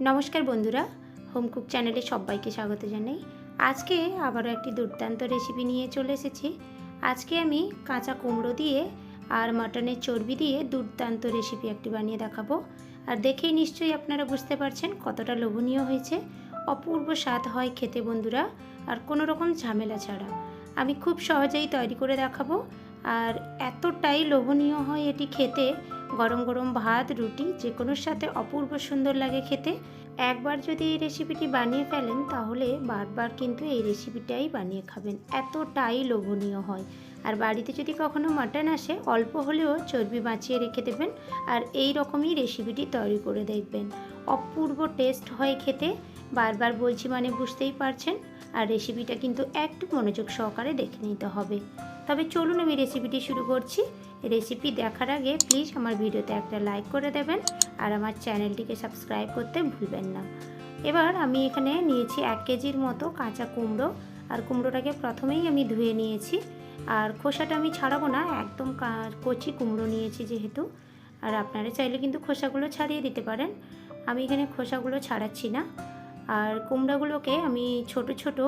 নমস্কার বন্ধুরা, home cook চ্যানেলে সবাইকে স্বাগত জানাই। আজকে আবারও একটি দুর্দান্ত রেসিপি নিয়ে চলে এসেছি। আজকে আমি কাঁচা কুমড়ো দিয়ে আর মাটনের চর্বি দিয়ে দুর্দান্ত রেসিপি একটি বানিয়ে দেখাবো। আর দেখেই নিশ্চয়ই আপনারা বুঝতে পারছেন কতটা লোভনীয় হয়েছে। অপূর্ব স্বাদ হয় খেতে বন্ধুরা, আর কোনো রকম ঝামেলা ছাড়া। আমি খুব সহজেই তৈরি করে দেখাবো। আর এতটাই লোভনীয় হয় এটি খেতে গরম গরম ভাত, রুটি, যে কোনোর সাথে অপূর্ব সুন্দর লাগে খেতে। একবার যদি এই রেসিপিটি বানিয়ে ফেলেন, তাহলে বারবার কিন্তু এই রেসিপিটাই বানিয়ে খাবেন। এতটাই লোভনীয় হয়। আর বাড়িতে যদি কখনো মাটন আসে, অল্প হলেও চর্বি বাঁচিয়ে রেখে দেবেন আর এই রকমই রেসিপিটি তৈরি করে দেখবেন। অপূর্ব টেস্ট হয় খেতে। বারবার বলছি মানে বুঝতেই পারছেন? আর রেসিপিটা কিন্তু একটু মনোযোগ সহকারে দেখে নিতে হবে। তবে চলুন আমি রেসিপিটি শুরু করছি। রেসিপি দেখার আগে প্লিজ আমার ভিডিওতে একটা লাইক করে দেবেন আর আমার চ্যানেলটিকে সাবস্ক্রাইব করতে ভুলবেন না। এবার আমি এখানে নিয়েছি এক কেজির মতো কাঁচা কুমড়ো আর কুমড়োটাকে প্রথমেই আমি ধুয়ে নিয়েছি। আর খোসাটা আমি ছাড়াবো না, একদম কচি কুমড়ো নিয়েছি যেহেতু। আর আপনারা চাইলে কিন্তু খোসাগুলো ছাড়িয়ে দিতে পারেন। আমি এখানে খোসাগুলো ছাড়াচ্ছি না। আর কুমড়োগুলোকে আমি ছোট ছোট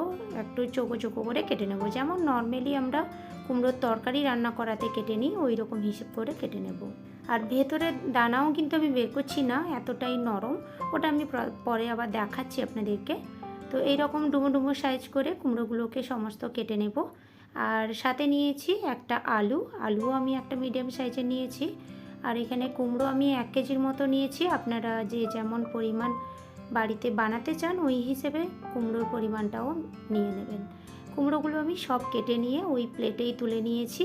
একটু চোকো চোকো করে কেটে নেব। যেমন নর্মালি আমরা কুমড়োর তরকারি রান্না করাতে কেটে নিই ওই রকম হিসেব করে কেটে নেব। আর ভেতরের দানাও কিন্তু আমি বের করছি না, এতটাই নরম। ওটা আমি পরে আবার দেখাচ্ছি আপনাদেরকে। তো এই রকম ডুমো ডুমো সাইজ করে কুমড়োগুলোকে সমস্ত কেটে নেব। আর সাথে নিয়েছি একটা আলু। আলুও আমি একটা মিডিয়াম সাইজের নিয়েছি। আর এখানে কুমড়ো আমি এক কেজির মতো নিয়েছি। আপনারা যে যেমন পরিমাণ বাড়িতে বানাতে চান, ওই হিসেবে কুমড়োর পরিমাণটাও নিয়ে নেবেন। কুমড়োগুলো আমি সব কেটে নিয়ে ওই প্লেটেই তুলে নিয়েছি।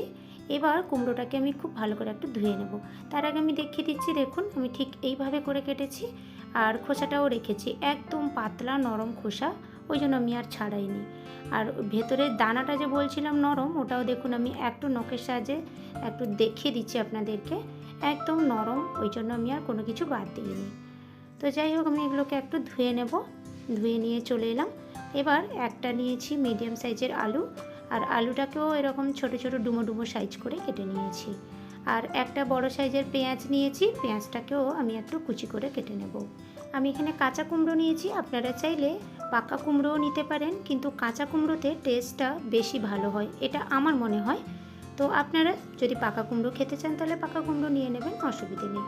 এবার কুমড়োটাকে আমি খুব ভালো করে একটু ধুয়ে নেব। তার আগে আমি দেখিয়ে দিচ্ছি, দেখুন, আমি ঠিক এইভাবে করে কেটেছি আর খোসাটাও রেখেছি। একদম পাতলা নরম খোসা, ওই জন্য আমি আর ছাড়াইনি। আর ভেতরের দানাটা যে বলছিলাম নরম, ওটাও দেখুন, আমি একটু নখের সাহায্যে একটু দেখিয়ে দিচ্ছি আপনাদেরকে। একদম নরম, ওই জন্য আমি আর কোনো কিছু বাদ দিইনি। তো যাই হোক, আমি এগুলোকে একটু ধুয়ে নেব। ধুয়ে নিয়ে চলে এলাম। এবার একটা নিয়েছি মিডিয়াম সাইজের আলু, আর আলুটাকেও এরকম ছোট ছোট ডুমো ডুমো সাইজ করে কেটে নিয়েছি। আর একটা বড় সাইজের পেঁয়াজ নিয়েছি, পেঁয়াজটাকেও আমি একটু কুচি করে কেটে নেব। আমি এখানে কাঁচা কুমড়ো নিয়েছি, আপনারা চাইলে পাকা কুমড়োও নিতে পারেন, কিন্তু কাঁচা কুমড়োতে টেস্টটা বেশি ভালো হয়, এটা আমার মনে হয়। তো আপনারা যদি পাকা কুমড়ো খেতে চান, তাহলে পাকা কুমড়ো নিয়ে নেবেন, অসুবিধে নেই।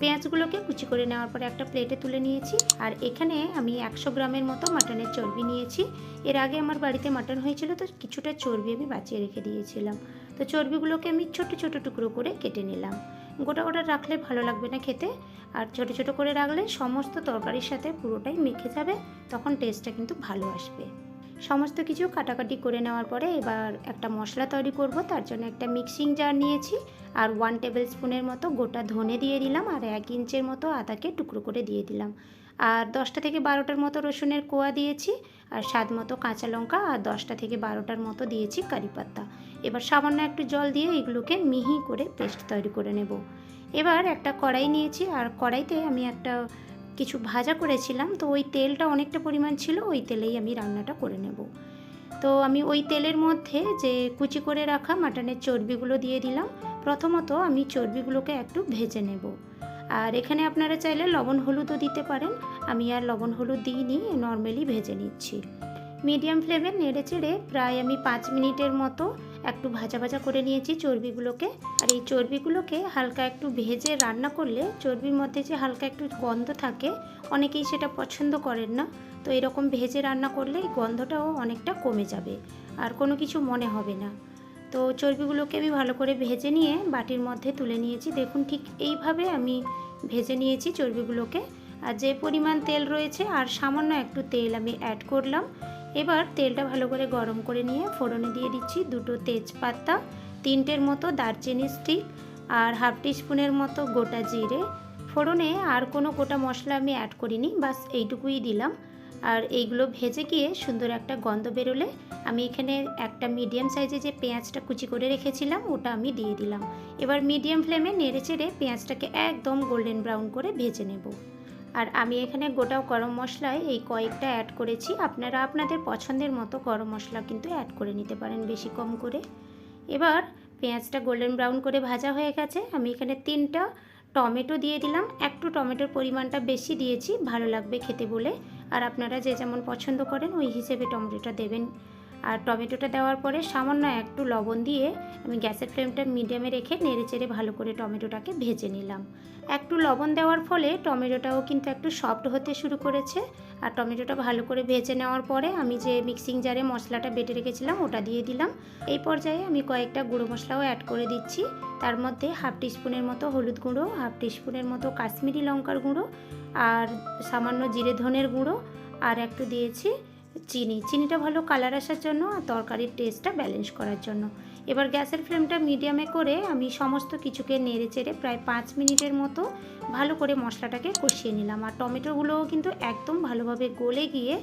পেঁয়াজগুলোকে কুচি করে নেওয়ার পরে একটা প্লেটে তুলে নিয়েছি। আর এখানে আমি একশো গ্রামের মতো মাটনের চর্বি নিয়েছি। এর আগে আমার বাড়িতে মাটন হয়েছিল, তো কিছুটা চর্বি আমি বাঁচিয়ে রেখে দিয়েছিলাম। তো চর্বিগুলোকে আমি ছোট ছোট টুকরো করে কেটে নিলাম। গোটা গোটা রাখলে ভালো লাগবে না খেতে। আর ছোট ছোট করে রাখলে সমস্ত তরকারির সাথে পুরোটাই মেখে যাবে, তখন টেস্টটা কিন্তু ভালো আসবে। সমস্ত কিছু কাটাকাটি করে নেওয়ার পরে এবার একটা মশলা তৈরি করব। তার জন্য একটা মিক্সিং জার নিয়েছি আর ওয়ান টেবিল স্পুনের মতো গোটা ধনে দিয়ে দিলাম আর এক ইঞ্চের মতো আদাকে টুকরো করে দিয়ে দিলাম। আর দশটা থেকে বারোটার মতো রসুনের কোয়া দিয়েছি আর স্বাদ মতো কাঁচা লঙ্কা আর দশটা থেকে বারোটার মতো দিয়েছি কারি এবার সামান্য একটু জল দিয়ে এগুলোকে মিহি করে পেস্ট তৈরি করে নেব। এবার একটা কড়াই নিয়েছি আর কড়াইতে আমি একটা কিছু ভাজা করেছিলাম, তো ওই তেলটা অনেকটা পরিমাণ ছিল, ওই তেলেই আমি রান্নাটা করে নেব। তো আমি ওই তেলের মধ্যে যে কুচি করে রাখা মাটনের চর্বিগুলো দিয়ে দিলাম, প্রথমত আমি চর্বিগুলোকে একটু ভেজে নেব। আর এখানে আপনারা চাইলে লবণ হলুদও দিতে পারেন, আমি আর লবণ হলুদ দিইনি, নর্মালি ভেজে নিচ্ছি। মিডিয়াম ফ্লেমে নেড়ে চেড়ে প্রায় আমি পাঁচ মিনিটের মতো একটু ভাজা ভাজা করে নিয়েছি চর্বিগুলোকে। আর এই চর্বিগুলোকে হালকা একটু ভেজে রান্না করলে চর্বির মধ্যে যে হালকা একটু গন্ধ থাকে, অনেকেই সেটা পছন্দ করেন না। তো এরকম ভেজে রান্না করলে এই গন্ধটাও অনেকটা কমে যাবে, আর কোনো কিছু মনে হবে না। তো চর্বিগুলোকে আমি ভালো করে ভেজে নিয়ে বাটির মধ্যে তুলে নিয়েছি। দেখুন ঠিক এইভাবে আমি ভেজে নিয়েছি চর্বিগুলোকে। আর যে পরিমাণ তেল রয়েছে, আর সামান্য একটু তেল আমি অ্যাড করলাম। এবার তেলটা ভালো করে গরম করে নিয়ে ফোড়নে দিয়ে দিচ্ছি দুটো তেজপাতা, তিনটের মতো দারচিনি স্টিক আর হাফ টিস্পুনের মতো গোটা জিরে। ফোড়নে আর কোনো গোটা মশলা আমি অ্যাড করিনি, বাস এইটুকুই দিলাম। আর এইগুলো ভেজে গিয়ে সুন্দর একটা গন্ধ বেরোলে আমি এখানে একটা মিডিয়াম সাইজে যে পেঁয়াজটা কুচি করে রেখেছিলাম, ওটা আমি দিয়ে দিলাম। এবার মিডিয়াম ফ্লেমে নেড়ে চেড়ে পেঁয়াজটাকে একদম গোল্ডেন ব্রাউন করে ভেজে নেব। আর আমি এখানে গোটা গরম মশলায় এই কয়েকটা অ্যাড করেছি। আপনারা আপনাদের পছন্দের মতো গরম মশলা কিন্তু অ্যাড করে নিতে পারেন বেশি কম করে। এবার পেঁয়াজটা গোল্ডেন ব্রাউন করে ভাজা হয়ে গেছে। আমি এখানে তিনটা টমেটো দিয়ে দিলাম। একটু টমেটোর পরিমাণটা বেশি দিয়েছি, ভালো লাগবে খেতে বলে। আর আপনারা যে যেমন পছন্দ করেন, ওই হিসেবে টমেটোটা দেবেন। আর টমেটোটা দেওয়ার পরে সামান্য একটু লবণ দিয়ে আমি গ্যাসের ফ্লেমটা মিডিয়ামে রেখে নেড়ে চেড়ে ভালো করে টমেটোটাকে ভেজে নিলাম। একটু লবণ দেওয়ার ফলে টমেটোটাও কিন্তু একটু সফট হতে শুরু করেছে। আর টমেটোটা ভালো করে ভেজে নেওয়ার পরে আমি যে মিক্সিং জারে মশলাটা বেটে রেখেছিলাম ওটা দিয়ে দিলাম। এই পর্যায়ে আমি কয়েকটা গুঁড়ো মশলাও অ্যাড করে দিচ্ছি। তার মধ্যে হাফ টিস্পুনের মতো হলুদ গুঁড়ো, হাফ টিস্পুনের মতো কাশ্মীরি লঙ্কার গুঁড়ো আর সামান্য জিরে ধনের গুঁড়ো। আর একটু দিয়েছি চিনি, চিনিটা ভালো কালার আসার জন্য আর তরকারির টেস্টটা ব্যালেন্স করার জন্য। এবার গ্যাসের ফ্লেমটা মিডিয়ামে করে আমি সমস্ত কিছুকে নেড়ে চেড়ে প্রায় পাঁচ মিনিটের মতো ভালো করে মশলাটাকে কষিয়ে নিলাম। আর টমেটোগুলোও কিন্তু একদম ভালোভাবে গলে গিয়ে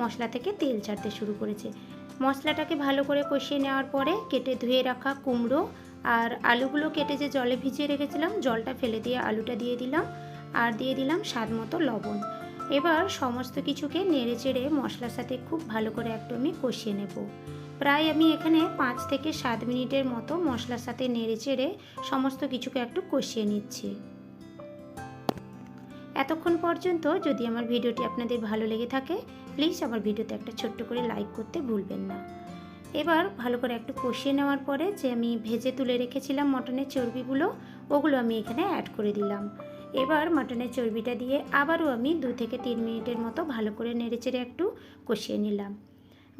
মশলা থেকে তেল ছাড়তে শুরু করেছে। মশলাটাকে ভালো করে কষিয়ে নেওয়ার পরে কেটে ধুয়ে রাখা কুমড়ো আর আলুগুলো কেটে যে জলে ভিজিয়ে রেখেছিলাম, জলটা ফেলে দিয়ে আলুটা দিয়ে দিলাম। আর দিয়ে দিলাম স্বাদ মতো লবণ। এবার সমস্ত কিছুকে নেড়ে চেড়ে মশলার সাথে খুব ভালো করে একটু আমি কষিয়ে নেব। প্রায় আমি এখানে পাঁচ থেকে সাত মিনিটের মতো মশলার সাথে নেড়ে চেড়ে সমস্ত কিছুকে একটু কষিয়ে নিচ্ছি। এতক্ষণ পর্যন্ত যদি আমার ভিডিওটি আপনাদের ভালো লেগে থাকে প্লিজ আমার ভিডিওতে একটা ছোট্ট করে লাইক করতে ভুলবেন না। এবার ভালো করে একটু কষিয়ে নেওয়ার পরে যে আমি ভেজে তুলে রেখেছিলাম মটনের চর্বিগুলো, ওগুলো আমি এখানে অ্যাড করে দিলাম। এবার মাটনের চর্বিটা দিয়ে আবারও আমি দু থেকে তিন মিনিটের মতো ভালো করে নেড়েচেড়ে একটু কষিয়ে নিলাম।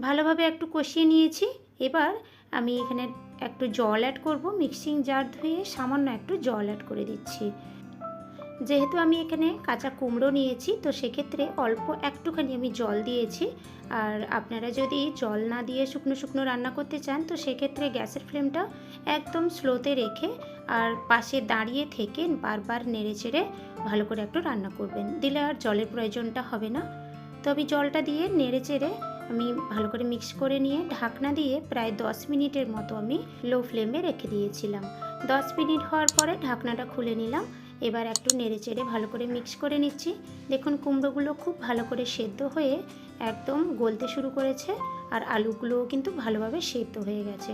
ভালোভাবে একটু কষিয়ে নিয়েছি। এবার আমি এখানে একটু জল অ্যাড করব। মিক্সিং জার ধুয়ে সামান্য একটু জল অ্যাড করে দিচ্ছি। যেহেতু আমি এখানে কাঁচা কুমড়ো নিয়েছি, তো সেক্ষেত্রে অল্প একটুখানি আমি জল দিয়েছি। আর আপনারা যদি জল না দিয়ে শুকনো শুকনো রান্না করতে চান, তো সেক্ষেত্রে গ্যাসের ফ্লেমটা একদম স্লোতে রেখে আর পাশে দাঁড়িয়ে থেকে বারবার নেড়ে চেড়ে ভালো করে একটু রান্না করবেন। দিলে আর জলের প্রয়োজনটা হবে না। তো আমি জলটা দিয়ে নেড়ে চেড়ে আমি ভালো করে মিক্স করে নিয়ে ঢাকনা দিয়ে প্রায় দশ মিনিটের মতো আমি লো ফ্লেমে রেখে দিয়েছিলাম। দশ মিনিট হওয়ার পরে ঢাকনাটা খুলে নিলাম। এবার একটু নেড়ে চেড়ে ভালো করে মিক্স করে নিচ্ছি। দেখুন কুমড়োগুলো খুব ভালো করে সেদ্ধ হয়ে একদম গলতে শুরু করেছে আর আলুগুলোও কিন্তু ভালোভাবে সেদ্ধ হয়ে গেছে।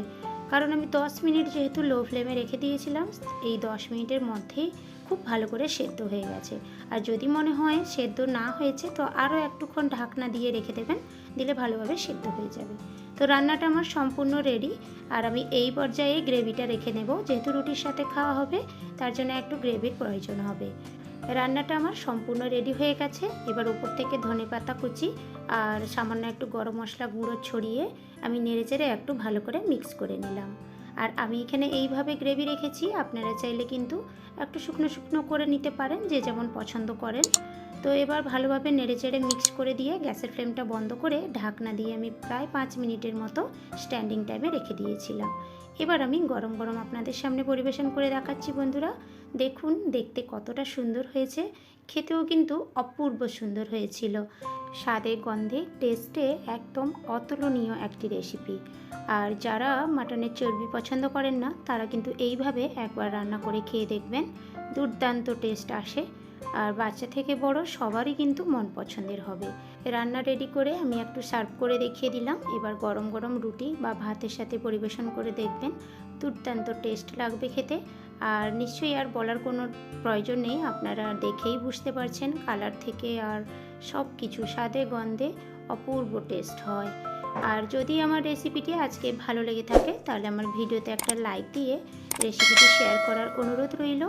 কারণ আমি দশ মিনিট যেহেতু লো ফ্লেমে রেখে দিয়েছিলাম, এই দশ মিনিটের মধ্যেই খুব ভালো করে সেদ্ধ হয়ে গেছে। আর যদি মনে হয় সেদ্ধ না হয়েছে, তো আরও একটুক্ষণ ঢাকনা দিয়ে রেখে দেবেন, দিলে ভালোভাবে সেদ্ধ হয়ে যাবে। তো রান্নাটা আমার সম্পূর্ণ রেডি আর আমি এই পর্যায়ে গ্রেভিটা রেখে নেব। যেহেতু রুটির সাথে খাওয়া হবে, তার জন্য একটু গ্রেভির প্রয়োজন হবে। রান্নাটা আমার সম্পূর্ণ রেডি হয়ে গেছে। এবার উপর থেকে ধনে পাতা কুচি আর সামান্য একটু গরম মশলা গুঁড়ো ছড়িয়ে আমি নেড়েচেড়ে একটু ভালো করে মিক্স করে নিলাম। আর আমি এখানে এইভাবে গ্রেভি রেখেছি, আপনারা চাইলে কিন্তু একটু শুকনো শুকনো করে নিতে পারেন, যে যেমন পছন্দ করেন। তো এবার ভালোভাবে নেড়েচেড়ে মিক্স করে দিয়ে গ্যাসের ফ্লেমটা বন্ধ করে ঢাকনা দিয়ে আমি প্রায় পাঁচ মিনিটের মতো স্ট্যান্ডিং টাইমে রেখে দিয়েছিলাম। এবার আমি গরম গরম আপনাদের সামনে পরিবেশন করে দেখাচ্ছি বন্ধুরা। দেখুন, দেখতে কতটা সুন্দর হয়েছে। খেতেও কিন্তু অপূর্ব সুন্দর হয়েছিল। স্বাদে গন্ধে টেস্টে একদম অতুলনীয় একটি রেসিপি আর যারা মাটনের চর্বি পছন্দ করেন না, তারা কিন্তু এইভাবে একবার রান্না করে খেয়ে দেখবেন। দুর্দান্ত টেস্ট আসে। আর বাচ্চা থেকে বড় সবারই কিন্তু মন পছন্দের হবে। রান্না রেডি করে আমি একটু সার্ভ করে দেখিয়ে দিলাম। এবার গরম গরম রুটি বা ভাতের সাথে পরিবেশন করে দেখবেন। দুর্দান্ত টেস্ট লাগবে খেতে। আর নিশ্চয়ই আর বলার কোনো প্রয়োজন নেই। আপনারা দেখেই বুঝতে পারছেন কালার থেকে আর সব কিছু স্বাদে গন্ধে অপূর্ব টেস্ট হয়। আর যদি আমার রেসিপিটি আজকে ভালো লেগে থাকে, তাহলে আমার ভিডিওতে একটা লাইক দিয়ে রেসিপিটি শেয়ার করার অনুরোধ রইল।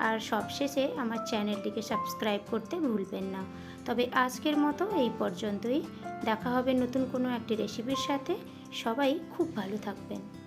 আর সবশেষে আমার চ্যানেলটিকে সাবস্ক্রাইব করতে ভুলবেন না। তবে আজকের মতো এই পর্যন্তই। দেখা হবে নতুন কোনো একটি রেসিপির সাথে। সবাই খুব ভালো থাকবেন।